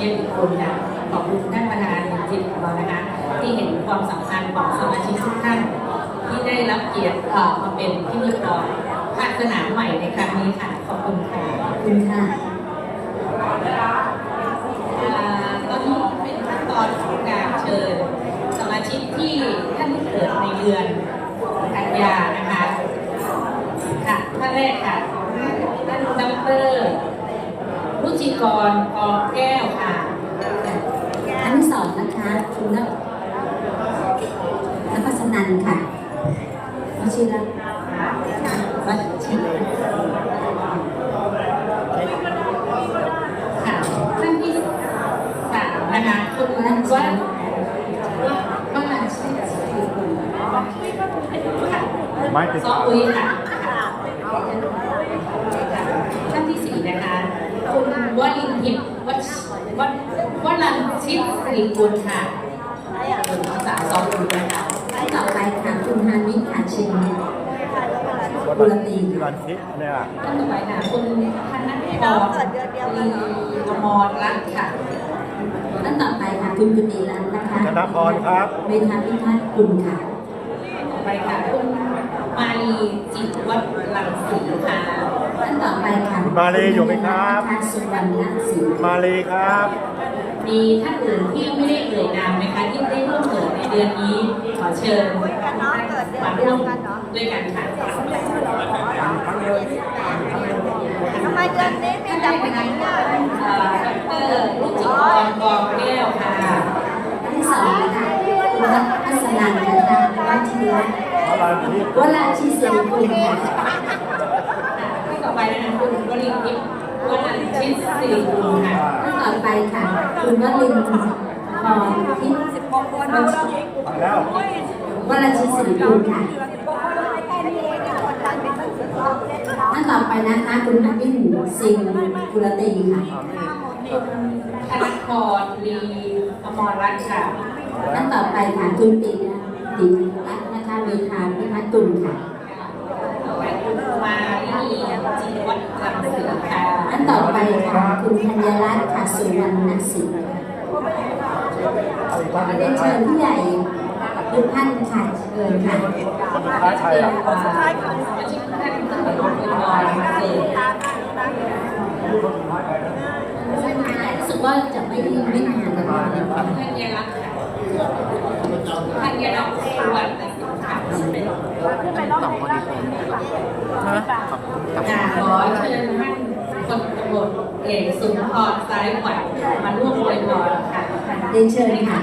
เยอะอีกคนค่ะขอบคุณท่านประธานจิตของเรานะคะที่เห็นความสำคัญของสมาชิกทุกท่านที่ได้รับเกียรติมาเป็นที่มีกรภาคสนามใหม่ในครั้งนี้ค่ะ ขอบคุณค่ะขอบคุณค่ะ อ่าตอนนี้เป็นขั้นตอนของการเชิญสมาชิกที่ท่านที่เกิดในเดือนกันยานะคะ ค่ะท่านแรกค่ะท่านดรรุจิกรกองแก้วค่ะ อันที่สองนะคะคุณนักนักพัฒนันค่ะ วชิระวัชิระค่ะท่านที่สามนะคะคุณนันักทวัวัฒฒน์น์ว่าชื่อค่ะไม่ติดซอปุ้ยค่ะท่านที่สี่นะคะคุณวลินทิพย์วัชวัชวลันชิตสิริกุลค่ะคุณน้องสาวซอปุ้ยนะคะ ท่านต่อไปค่ะคุณฮานิชอาชิน กุลตีกุลันทิเนี่ยท่านต่อไปค่ะคุณธนพรลีอมรรัตน์ค่ะท่านต่อไปค่ะคุณกุฏิรัตน์นะคะธนพรครับเมธาพิพัฒน์กุลค่ะต่อไปค่ะคุณมาลีจิตวัฒน์ลังสีค่ะท่านต่อไปค่ะคุณมาลีอยู่ไหมครับณสุวรรณศรีมาเลยครับ มีท่านอื่นที่ไม่ได้เอ่ยนามนะคะที่ได้ร่วมเกิดในเดือนนี้ขอเชิญมาร่วมด้วยกันค่ะทำไมเดือนนี้มีแต่ผู้หญิงอะเออดรรุจิกรกองแก้วค่ะท่านที่สองนะคะคุณนัทพัฒนันนะคะวัชิระกุลันทิวราชิสิริกุลค่ะท่านต่อไปนะคะคุณวรินทิพย์วนันชิตสิริกุลค่ะ ต่อไปค่ะ คุณวลินทร์พรทิพย์สิบหกคนเอาแล้วแล้ววราชิสิริกุลค่ะแค่นี้เองอะคนดังเป็นผู้สื่อข่าวเล่นนะท่านต่อไปนะคะ คุณอภินสิงห์กุลตีค่ะคุณธนพรลีอมรรัตน์ค่ะท่านต่อไปค่ะคุณตินะติรัตน์นะคะเมธาพิพัฒน์กุลค่ะต่อไปคุณ มาลีจิตวัฒน์ลังสีค่ะท่านต่อไปค่ะคุณธัญรัตน์ค่ะสุวรรณศิลป์ขอเรียนเชิญผู้ใหญ่ทุกท่านค่ะเชิญค่ะคนสุดท้ายใครอะสมาชิกท่านที่เป็นคุณบอยเกิดรู้สึกว่าจะไม่ไม่นานแล้วนะท่านยรักษ์ค่ะท่านยรักษ์สุวรรณสิงห์ค่ะ ขึ้นไปร้องเพลงบ้างค่ะขอเชิญท่านคนตำรวจเอกสุนทรสายหวัดมาร่วมอวยพรค่ะเรียนเชิญค่ะ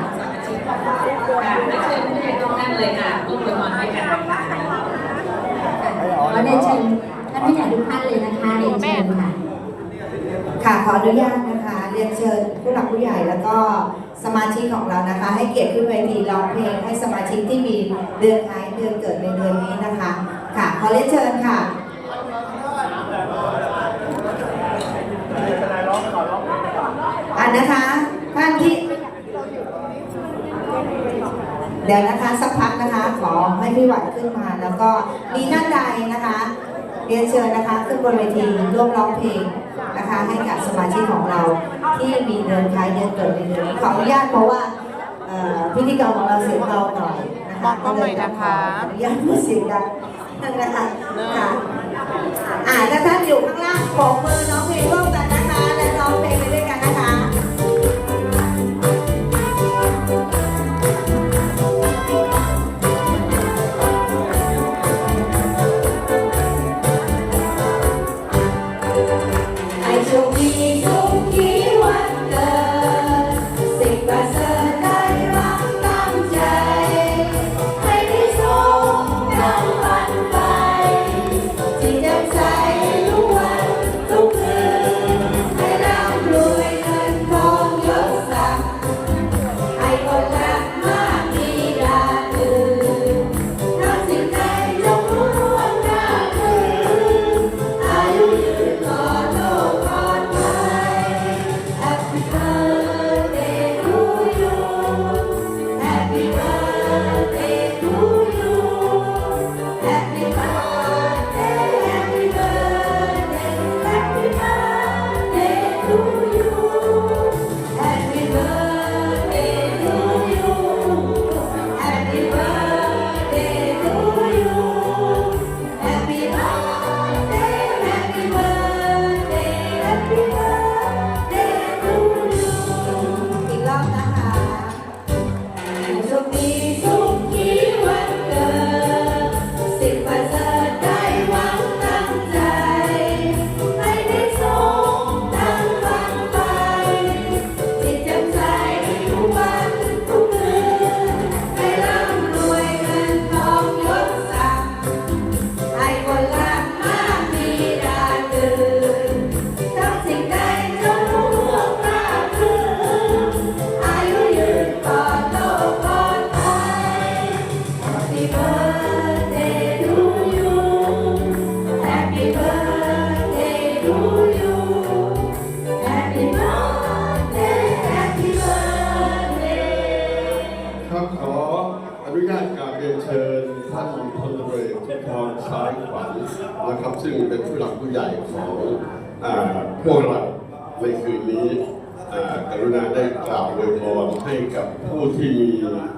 ค่ะเชิญผู้ใหญ่ทุกท่านเลยค่ะร่วมอวยพรด้วยกันนะคะขอเรียนเชิญท่านผู้ใหญ่ทุกท่านเลยนะคะเรียนเชิญค่ะ ค่ะขออนุญาต รียนเชิญผู้หลักผู้ใหญ่แล้วก็สมาชิกของเรานะคะ ให้เกียรติขึ้นเวทีร้องเพลงให้สมาชิกที่มีเดือนคล้ายเดือนเกิดในเดือนนี้นะคะ ค่ะ ขอเรียนเชิญค่ะองก่านนะคะท่านที่เดี๋ยวนะคะสักพักนะคะขอให้พี่หวัดขึ้นมา แล้วก็มีท่านใดนะคะ เรียนเชิญนะคะ ขึ้นบนเวทีร่วมร้องเพลงนะคะ ให้กับสมาชิกของเรา ที่มีเดือนคล้ายเดือนเกิดในเดือนนี้ขออนุญาตเพราะว่าเอ่อพิธีกรของเราเสียงเบาหน่อยนะคะก็เลยขออนุญาตพูดเสียงดังนะคะค่ะอ่าถ้าท่านอยู่ข้างล่างโบกมือ ผู้ใหญ่ของพวกเราในคืนนี้กรุณาได้กล่าวโวยพรให้กับผู้ที่มี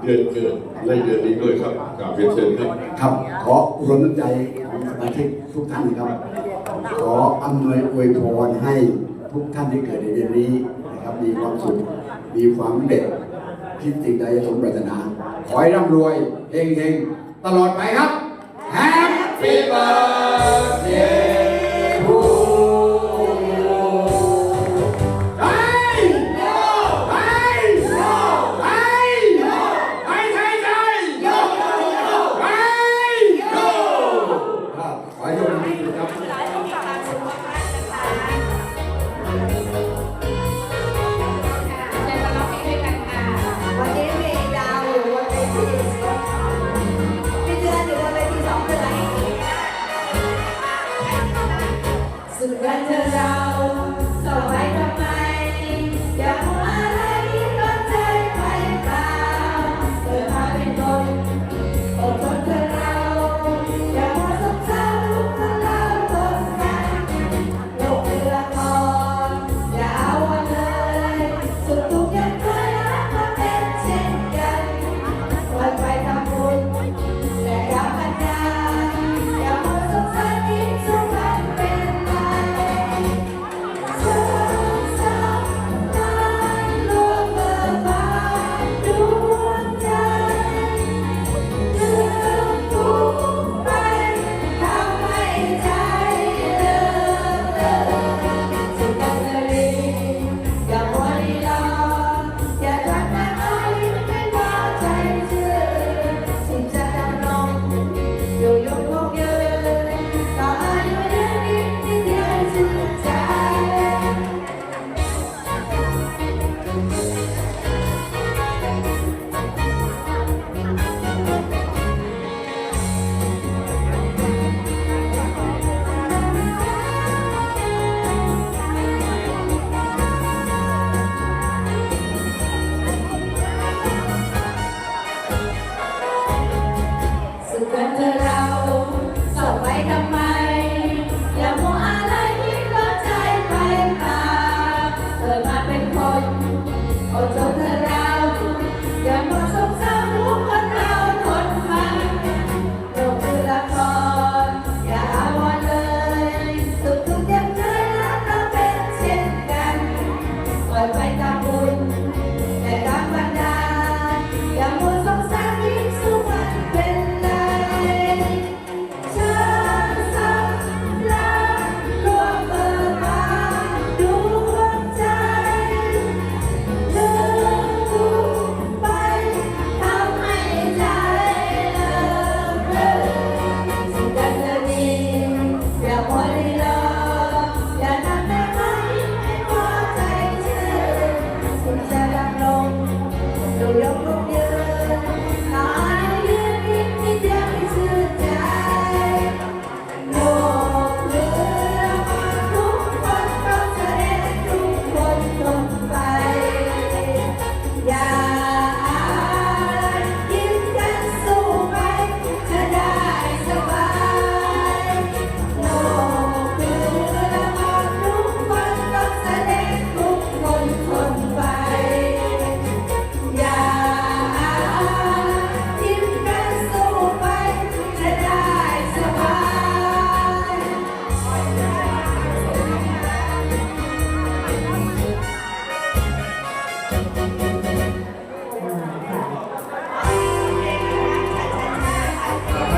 เดือนเกิดในเดือนนี้ด้วยครับกล่าวเรียนเชิญครับครับ ขออุดมน้ำใจของสมาชิกทุกท่านครับ ขออำนวยอวยพรให้ทุกท่านที่เกิดในเดือนนี้นะครับมีความสุขมีความเด็ดคิดสิ่งใดสมปรารถนา ขอให้ร่ำรวยเฮงๆ ตลอดไปครับ Happy Birthday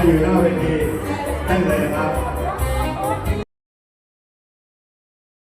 hay una vez.